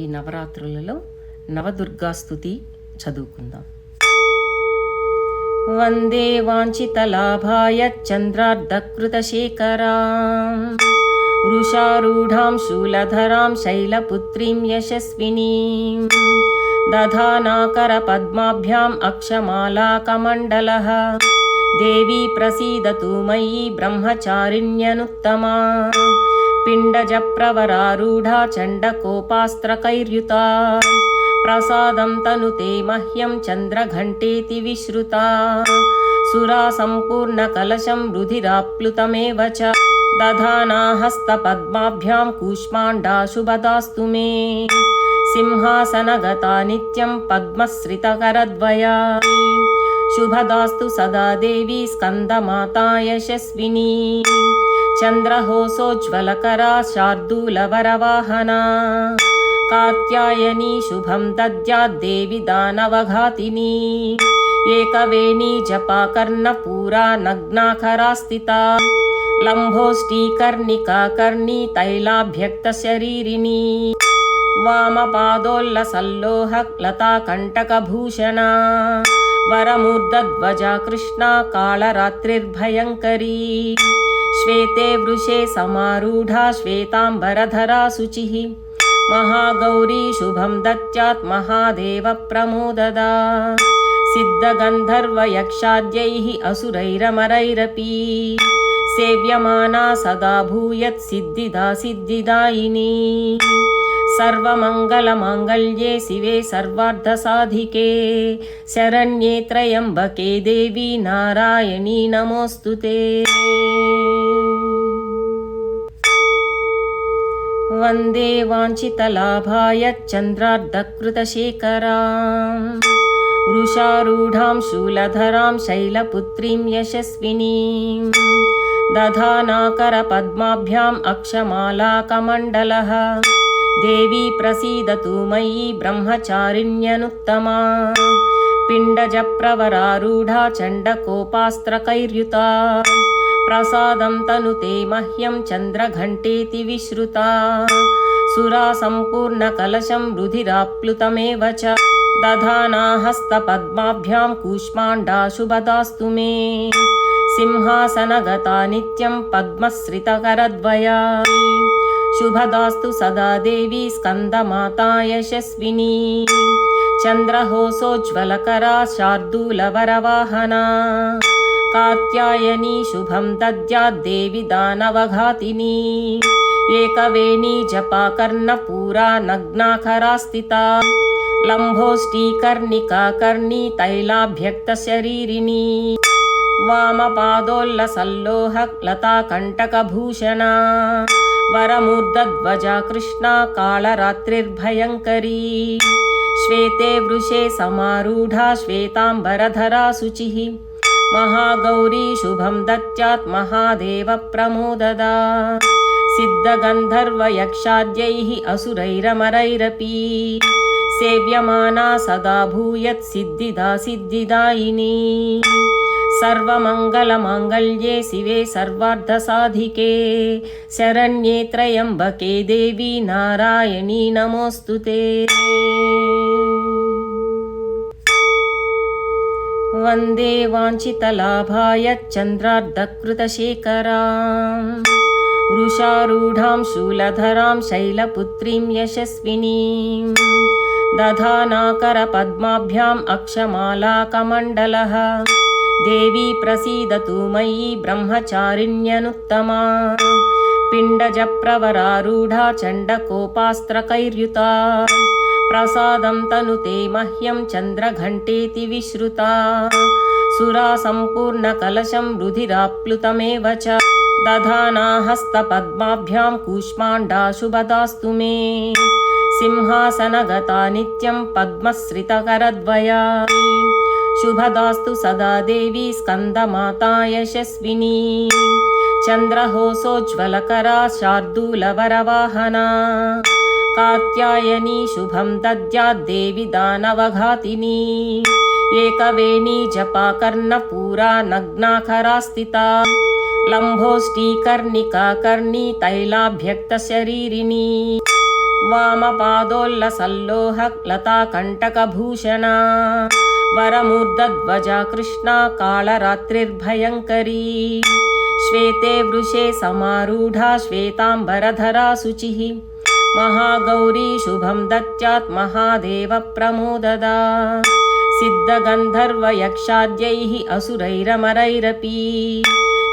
ఈ నవరాత్రులలో నవదుర్గాస్తుతి చదువుకుందాం వందే వాంఛితలాభాయ చంద్రార్ధకృతశేఖరా వృషారూఢాం శూలధరాం శైలపుత్రీం యశస్వినీం दधानाकरपद्माभ्याम् अक्षमालाकमण्डलः देवी प्रसीदतु मयि ब्रह्मचारिण्यनुत्तमा पिण्डजप्रवरारूढा चण्डकोपास्त्रकैर्युता प्रसादं तनुते मह्यं चन्द्रघण्टेति विश्रुता सुरा सम्पूर्णकलशं रुधिराप्लुतमेव च दधाना हस्तपद्माभ्यां कूष्माण्डा शुभदास्तु मे सिंहासनगता नित्यं पद्मश्रितकरद्वया शुभदास्तु सदा देवी स्कन्दमाता यशस्विनी चन्द्रहोसोज्ज्वलकरा शार्दूलवरवाहना कात्यायनी शुभं दद्याद्देवि दानवघातिनी एकवेणी जपाकर्णपूरा नग्नाखरा स्थिता लम्भोष्टीकर्णिका कर्णी तैलाभ्यक्तशरीरिणी वामपादोल्लसल्लोहलताकण्टकभूषणा वरमूर्धध्वजा कृष्णा कालरात्रिर्भयङ्करी श्वेते वृषे समारूढा श्वेताम्बरधरा शुचिः। महागौरी शुभं दत्यात् महादेवप्रमोददा सिद्धगन्धर्वयक्षाद्यैः असुरैरमरैरपि। सेव्यमाना सदा भूयत् सिद्धिदा सिद्धिदायिनी। सर्वमङ्गलमाङ्गल्ये शिवे सर्वार्धसाधिके शरण्ये त्र्यम्बके देवी नारायणी नमोऽस्तु ते वन्दे वाञ्छितलाभाय चन्द्रार्धकृतशेखरा वृषारूढां शूलधरां शैलपुत्रीं यशस्विनीं दधानाकरपद्माभ्याम् अक्षमालाकमण्डलः देवी प्रसीदतु मयि ब्रह्मचारिण्यनुत्तमा पिण्डजप्रवरारूढा चण्डकोपास्त्रकैर्युता प्रसादं तनुते मह्यं चन्द्रघण्टेति विश्रुता सुरा सम्पूर्णकलशं रुधिराप्लुतमेव च दधाना हस्तपद्माभ्यां कूष्माण्डा शुभदास्तु मे सिंहासनगता नित्यं पद्मश्रितकरद्वया शुभदास्तु सदा देवी स्कन्दमाता यशस्विनी चन्द्रहोसोज्ज्वलकरा शार्दूलवरवाहना कात्यायनी शुभं दद्याद्देवि दानवघातिनी एकवेणी जपाकर्णपूरा नग्नाखरा स्थिता लम्भोष्टीकर्णिका कर्णी तैलाभ्यक्तशरीरिणी वामपादोल्लसल्लोहलताकण्टकभूषणा वरमूर्धध्वजा कृष्णा कालरात्रिर्भयङ्करी श्वेते वृषे समारूढा श्वेताम्बरधरा शुचिः महागौरी शुभं दत्यात् महादेवप्रमोददा सिद्धगन्धर्वयक्षाद्यैः असुरैरमरैरपि। सेव्यमाना सदा भूयत् सिद्धिदा सिद्धिदायिनी। सर्वमङ्गलमाङ्गल्ये शिवे सर्वार्धसाधिके। शरण्ये त्र्यम्बके देवी नारायणी नमोऽस्तु ते वन्दे वाञ्छितलाभाय चन्द्रार्धकृतशेखरा वृषारूढां शूलधरां शैलपुत्रीं यशस्विनीं दधानाकरपद्माभ्याम् अक्षमालाकमण्डलः देवी प्रसीदतु मयि ब्रह्मचारिण्यनुत्तमा पिण्डजप्रवरारूढा चण्डकोपास्त्रकैर्युता प्रसादं तनुते मह्यं चन्द्रघण्टेति विश्रुता सुरा सम्पूर्णकलशं रुधिराप्लुतमेव च दधाना हस्तपद्माभ्यां कूष्माण्डा शुभदास्तु मे सिंहासनगता नित्यं पद्मश्रितकरद्वया शुभदास्तु सदा देवी स्कन्दमाता यशस्विनी चन्द्रहोसोज्ज्वलकरा शार्दूलवरवाहना कात्यायनी शुभं दद्याद्देवि दानवघातिनी एकवेणी जपाकर्णपूरा नग्नाखरा स्थिता लम्भोष्टीकर्णिका कर्णी तैलाभ्यक्तशरीरिणी वामपादोल्लसल्लोहलताकण्टकभूषणा वरमूर्धध्वजा कृष्णा कालरात्रिर्भयङ्करी श्वेते वृषे समारूढा श्वेताम्बरधरा शुचिः महागौरी शुभं दत्यात् महादेवप्रमोददा सिद्धगन्धर्वयक्षाद्यैः असुरैरमरैरपि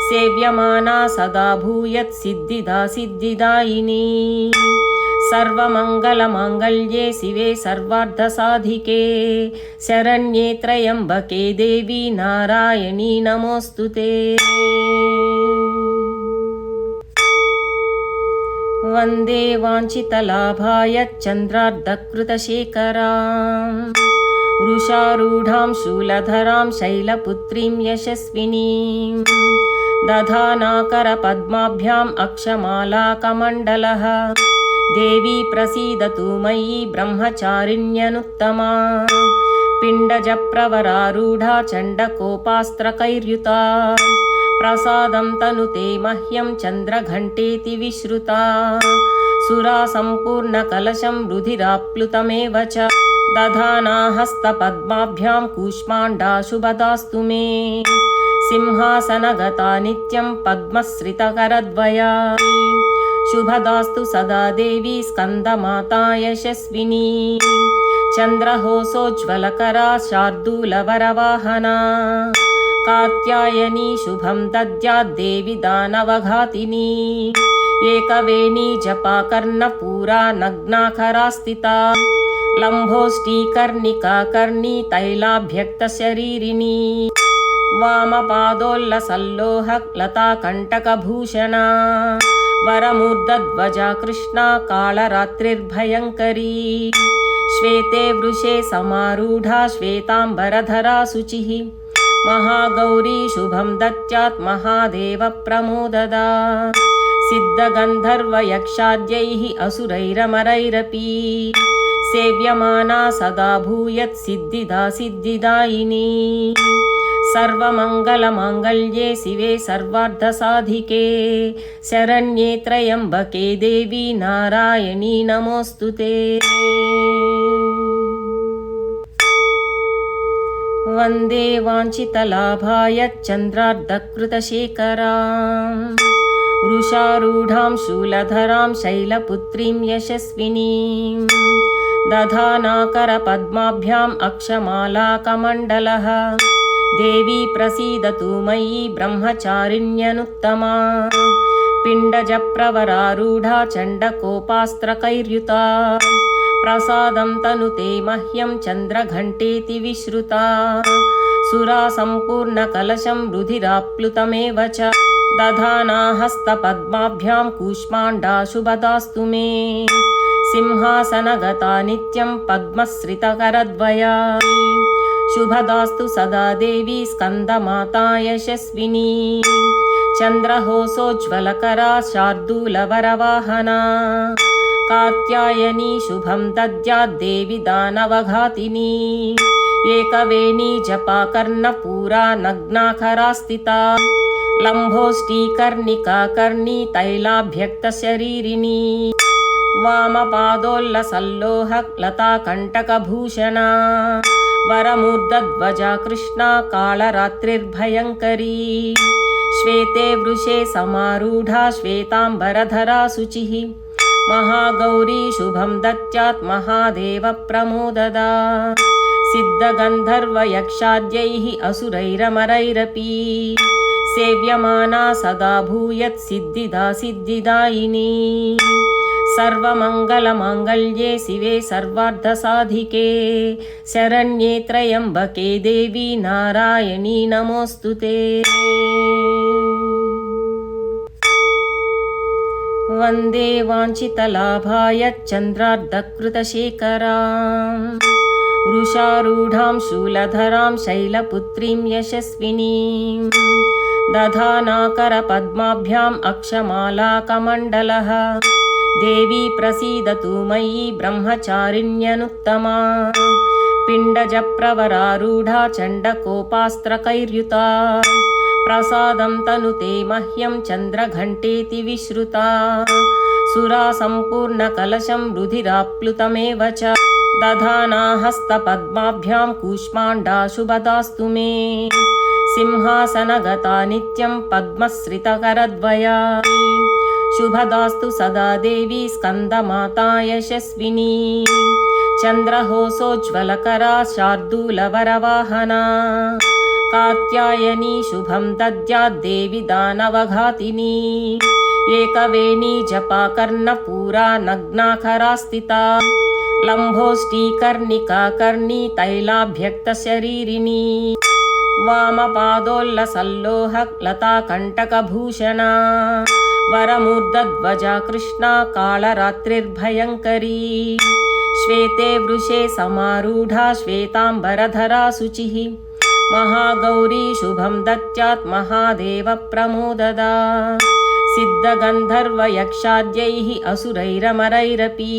सेव्यमाना सदा भूयत् सिद्धिदा सिद्धिदायिनी सर्वमङ्गलमाङ्गल्ये शिवे सर्वार्धसाधिके शरण्ये त्र्यम्बके देवी नारायणी नमोऽस्तु ते वन्दे वाञ्छितलाभाय चन्द्रार्धकृतशेखराम् वृषारूढां शूलधरां शैलपुत्रीं यशस्विनीं दधानाकरपद्माभ्याम् अक्षमालाकमण्डलः देवी प्रसीदतु मयि ब्रह्मचारिण्यनुत्तमा पिण्डजप्रवरारूढा चण्डकोपास्त्रकैर्युता प्रसादं तनुते मह्यं चन्द्रघण्टेति विश्रुता सुरा सम्पूर्णकलशं रुधिराप्लुतमेव च दधाना हस्तपद्माभ्यां कूष्माण्डा शुभदास्तु मे सिंहासनगता नित्यं पद्मश्रितकरद्वया शुभदास्तु सदा देवी स्कन्दमाता यशस्विनी चन्द्रहोसोज्ज्वलकरा शार्दूलवरवाहना कात्यायनी शुभं दद्याद्देवि दानवघातिनी एकवेणी जपाकर्णपूरा नग्नाखरा स्थिता लम्भोष्टीकर्णिका कर्णी तैलाभ्यक्तशरीरिणी वामपादोल्लसल्लोहलताकण्टकभूषणा वरमूर्धध्वजा कृष्णा कालरात्रिर्भयङ्करी श्वेते वृषे समारूढा श्वेताम्बरधरा शुचिः महागौरी शुभं दत्यात् महादेवप्रमोददा सिद्धगन्धर्वयक्षाद्यैः असुरैरमरैरपि। सेव्यमाना सदा भूयत् सिद्धिदा सिद्धिदायिनी। सर्वमङ्गलमाङ्गल्ये शिवे सर्वार्धसाधिके शरण्ये त्र्यम्बके देवी नारायणी नमोऽस्तु ते वन्दे वाञ्छितलाभाय चन्द्रार्धकृतशेखराम् वृषारूढां शूलधरां शैलपुत्रीं यशस्विनीं दधानाकरपद्माभ्याम् अक्षमालाकमण्डलः देवी प्रसीदतु मयि ब्रह्मचारिण्यनुत्तमा पिण्डजप्रवरारूढा चण्डकोपास्त्रकैर्युता प्रसादं तनुते मह्यं चन्द्रघण्टेति विश्रुता सुरा सम्पूर्णकलशं रुधिराप्लुतमेव च दधाना हस्तपद्माभ्यां कूष्माण्डा शुभदास्तु मे सिंहासनगता नित्यं पद्मश्रितकरद्वया शुभदास्तु सदा देवी स्कन्दमाता यशस्विनी चन्द्रहोसोज्ज्वलकरा शार्दूलवरवाहना कात्यायनी शुभं दद्याद्देवि दानवघातिनी एकवेणी जपाकर्णपूरा नग्नाखरा स्थिता लम्भोष्टीकर्णिका कर्णी तैलाभ्यक्तशरीरिणी वामपादोल्लसल्लोहलताकण्टकभूषणा वरमूर्धध्वजा कृष्णा कालरात्रिर्भयङ्करी श्वेते वृषे समारूढा श्वेताम्बरधरा शुचिः महागौरी शुभं दत्यात् महादेवप्रमोददा सिद्धगन्धर्वयक्षाद्यैः असुरैरमरैरपि। सेव्यमाना सदा भूयत् सिद्धिदा सिद्धिदायिनी। सर्वमङ्गलमाङ्गल्ये शिवे सर्वार्धसाधिके शरण्ये त्र्यम्बके देवी नारायणी नमोऽस्तु ते वन्दे वाञ्छितलाभाय चन्द्रार्धकृतशेखराम् वृषारूढां शूलधरां शैलपुत्रीं यशस्विनीं दधानाकरपद्माभ्याम् अक्षमालाकमण्डलः देवी प्रसीदतु मयि ब्रह्मचारिण्यनुत्तमा पिण्डजप्रवरारूढा चण्डकोपास्त्रकैर्युता प्रसादं तनुते मह्यं चन्द्रघण्टेति विश्रुता सुरा सम्पूर्णकलशं रुधिराप्लुतमेव च दधाना हस्तपद्माभ्यां कूष्माण्डाशुभदास्तु मे सिंहासनगता नित्यं पद्मश्रितकरद्वया शुभदास्तु सदा देवी स्कन्दमाता यशस्विनी चन्द्रहोसोज्ज्वलकरा शार्दूलवरवाहना कात्यायनी शुभं दद्याद्देवि दानवघातिनी एकवेणी जपा कर्णपूरा नग्नाखरा स्थिता लम्भोष्टीकर्णिका कर्णी तैलाभ्यक्तशरीरिणी वामपादोल्लसल्लोहलताकण्टकभूषणा वरमूर्धध्वजा कृष्णा कालरात्रिर्भयङ्करी श्वेते वृषे समारूढा श्वेताम्बरधरा शुचिः महागौरी शुभं दत्यात् महादेवप्रमोददा सिद्धगन्धर्वयक्षाद्यैः असुरैरमरैरपि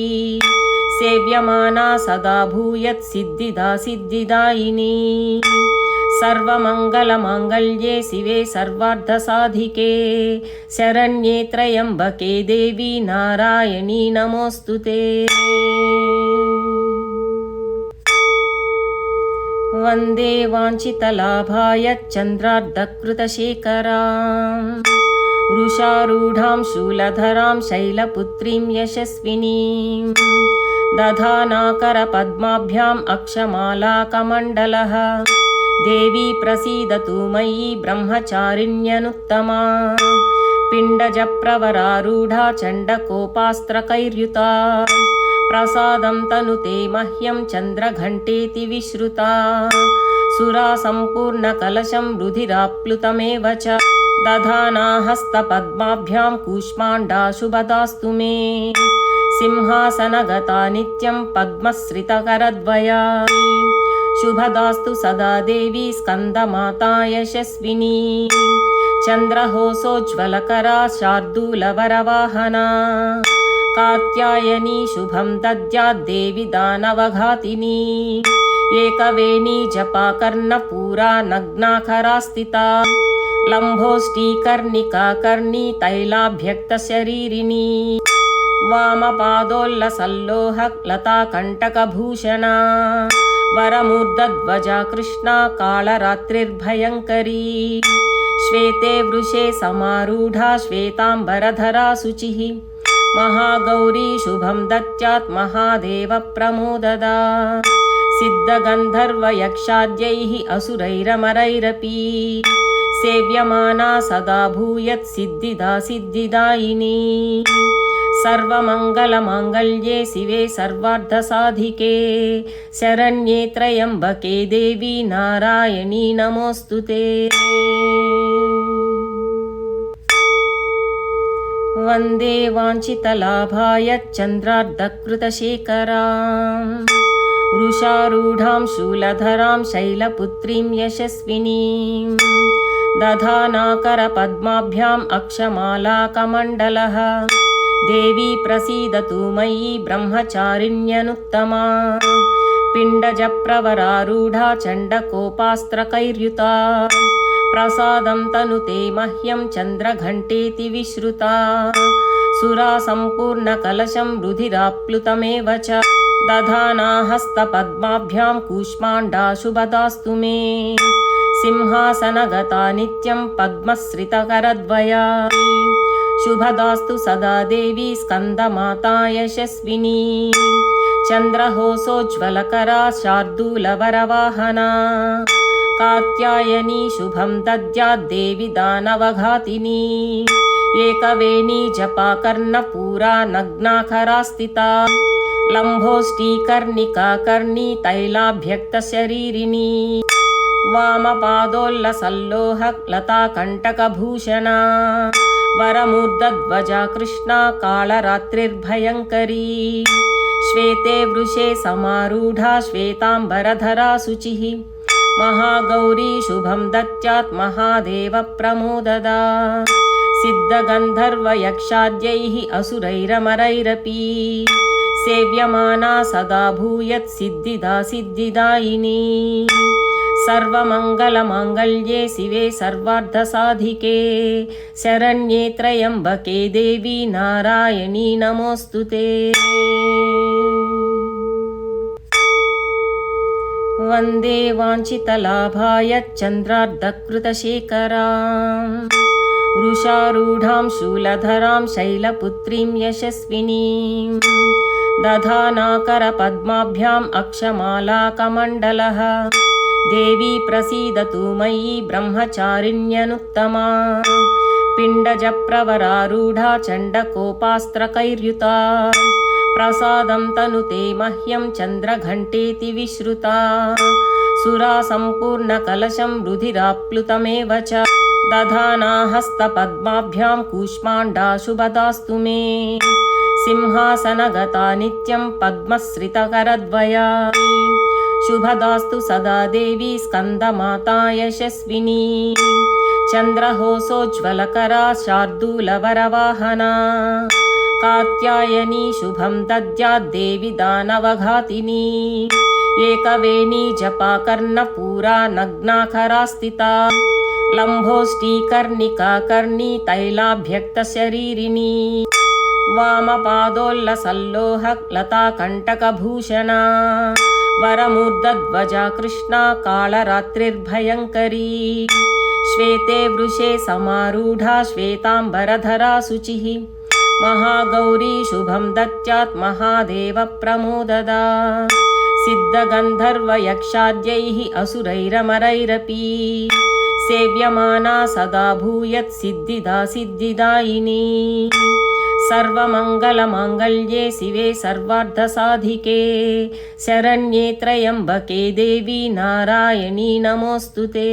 सेव्यमाना सदा भूयत् सिद्धिदा सिद्धिदायिनी सर्वमङ्गलमाङ्गल्ये शिवे सर्वार्धसाधिके शरण्ये त्र्यम्बके देवी नारायणी नमोऽस्तु ते वन्दे वाञ्छितलाभाय चन्द्रार्धकृतशेखराम् वृषारूढां शूलधरां शैलपुत्रीं यशस्विनीं दधानाकरपद्माभ्याम् अक्षमालाकमण्डलः देवी प्रसीदतु मयि ब्रह्मचारिण्यनुत्तमा पिण्डजप्रवरारूढा चण्डकोपास्त्रकैर्युता प्रसादं तनुते मह्यं चन्द्रघण्टेति विश्रुता सुरा सम्पूर्णकलशं रुधिराप्लुतमेव च दधाना हस्तपद्माभ्यां कूष्माण्डाशुभदास्तु मे सिंहासनगता नित्यं पद्मश्रितकरद्वया शुभदास्तु सदा देवी स्कन्दमाता यशस्विनी चन्द्रहोसोज्ज्वलकरा शार्दूलवरवाहना कात्यायनी शुभं दद्याद्देवि दानवघातिनी एकवेणी जपा कर्णपूरा नग्नाखरा स्थिता लम्भोष्टीकर्णिका कर्णी तैलाभ्यक्तशरीरिणी वामपादोल्लसल्लोहलताकण्टकभूषणा वरमूर्धध्वजा कृष्णा कालरात्रिर्भयङ्करी श्वेते वृषे समारूढा श्वेताम्बरधरा शुचिः महागौरी शुभं दत्यात् महादेवप्रमोददा सिद्धगन्धर्वयक्षाद्यैः असुरैरमरैरपि। सेव्यमाना सदा भूयत् सिद्धिदा सिद्धिदायिनी। सर्वमङ्गलमाङ्गल्ये शिवे सर्वार्धसाधिके शरण्ये त्र्यम्बके देवी नारायणी नमोऽस्तु ते वन्दे वाञ्छितलाभाय चन्द्रार्धकृतशेखराम् वृषारूढां शूलधरां शैलपुत्रीं यशस्विनीं दधानाकरपद्माभ्याम् अक्षमालाकमण्डलः देवी प्रसीदतु मयि ब्रह्मचारिण्यनुत्तमा पिण्डजप्रवरारूढा चण्डकोपास्त्रकैर्युता प्रसादं तनुते मह्यं चन्द्रघण्टेति विश्रुता सुरा सम्पूर्णकलशं रुधिराप्लुतमेव च दधाना हस्तपद्माभ्यां कूष्माण्डाशुभदास्तु मे सिंहासनगता नित्यं पद्मश्रितकरद्वया शुभदास्तु सदा देवी स्कन्दमाता यशस्विनी चन्द्रहोसोज्ज्वलकरा शार्दूलवरवाहना कात्यायनी शुभं दद्याद्देवि दानवघातिनी एकवेणी जपा कर्णपूरा नग्नाखरा स्थिता लम्भोष्टीकर्णिका कर्णी तैलाभ्यक्तशरीरिणी वामपादोल्लसल्लोहलताकण्टकभूषणा वरमूर्धध्वजा कृष्णा कालरात्रिर्भयङ्करी श्वेते वृषे समारूढा श्वेताम्बरधरा शुचिः महागौरी शुभं दत्यात् महादेवप्रमोददा सिद्धगन्धर्वयक्षाद्यैः असुरैरमरैरपि सेव्यमाना सदा भूयत् सिद्धिदा सिद्धिदायिनी सर्वमङ्गलमाङ्गल्ये शिवे सर्वार्धसाधिके शरण्ये त्र्यम्बके देवी नारायणी नमोऽस्तु ते वन्दे वाञ्छितलाभाय चन्द्रार्धकृतशेखराम्। वृषारूढां शूलधरां शैलपुत्रीं यशस्विनीं दधानाकरपद्माभ्याम् अक्षमालाकमण्डलः। देवी प्रसीदतु मयि ब्रह्मचारिण्यनुत्तमा। पिण्डजप्रवरारूढा चण्डकोपास्त्रकैर्युता प्रसादं तनुते मह्यं चन्द्रघण्टेति विश्रुता सुरा सम्पूर्णकलशं रुधिराप्लुतमेव च दधाना हस्तपद्माभ्यां कूष्माण्डा शुभदास्तु मे सिंहासनगता नित्यं पद्मश्रितकरद्वया शुभदास्तु सदा देवी स्कन्दमाता यशस्विनी चन्द्रहोसोज्ज्वलकरा शार्दूलवरवाहना कात्यायनी शुभं दद्याद्देवि दानवघातिनी एकवेणी जपा कर्णपूरा नग्नाखरा स्थिता लम्भोष्टीकर्णिका कर्णी तैलाभ्यक्तशरीरिणी वामपादोल्लसल्लोह लताकण्टकभूषणा वरमूर्धध्वजा कृष्णा कालरात्रिर्भयङ्करी श्वेते वृषे समारूढा श्वेताम्बरधरा शुचिः महागौरी शुभं दत्यात् महादेवप्रमोददा सिद्धगन्धर्वयक्षाद्यैः असुरैरमरैरपि सेव्यमाना सदा भूयत् सिद्धिदा सिद्धिदायिनी सर्वमङ्गलमाङ्गल्ये शिवे सर्वार्धसाधिके शरण्ये त्र्यम्बके देवी नारायणी नमोऽस्तु ते